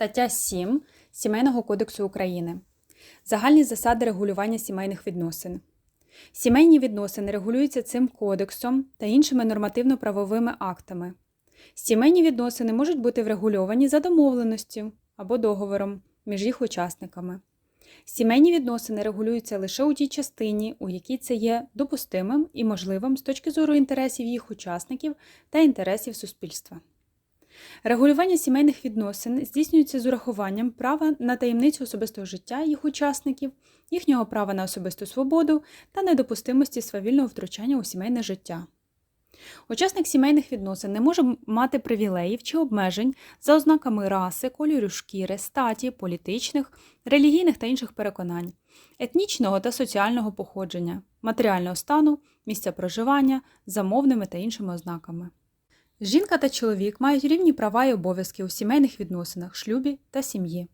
Стаття 7 Сімейного кодексу України. Загальні засади регулювання сімейних відносин. Сімейні відносини регулюються цим кодексом та іншими нормативно-правовими актами. Сімейні відносини можуть бути врегульовані за домовленістю або договором між їх учасниками. Сімейні відносини регулюються лише у тій частині, у якій це є допустимим і можливим з точки зору інтересів їх учасників та інтересів суспільства. Регулювання сімейних відносин здійснюється з урахуванням права на таємницю особистого життя їх учасників, їхнього права на особисту свободу та недопустимості свавільного втручання у сімейне життя. Учасник сімейних відносин не може мати привілеїв чи обмежень за ознаками раси, кольору шкіри, статі, політичних, релігійних та інших переконань, етнічного та соціального походження, матеріального стану, місця проживання, за мовними та іншими ознаками. Жінка та чоловік мають рівні права і обов'язки у сімейних відносинах, шлюбі та сім'ї.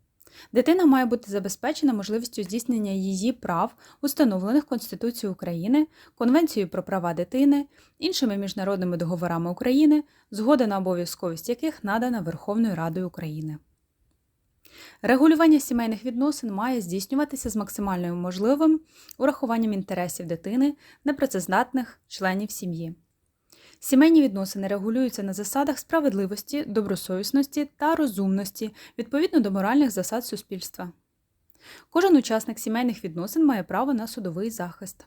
Дитина має бути забезпечена можливістю здійснення її прав, установлених Конституцією України, Конвенцією про права дитини, іншими міжнародними договорами України, згода на обов'язковість яких надана Верховною Радою України. Регулювання сімейних відносин має здійснюватися з максимальною можливим урахуванням інтересів дитини, непрацездатних членів сім'ї. Сімейні відносини регулюються на засадах справедливості, добросовісності та розумності відповідно до моральних засад суспільства. Кожен учасник сімейних відносин має право на судовий захист.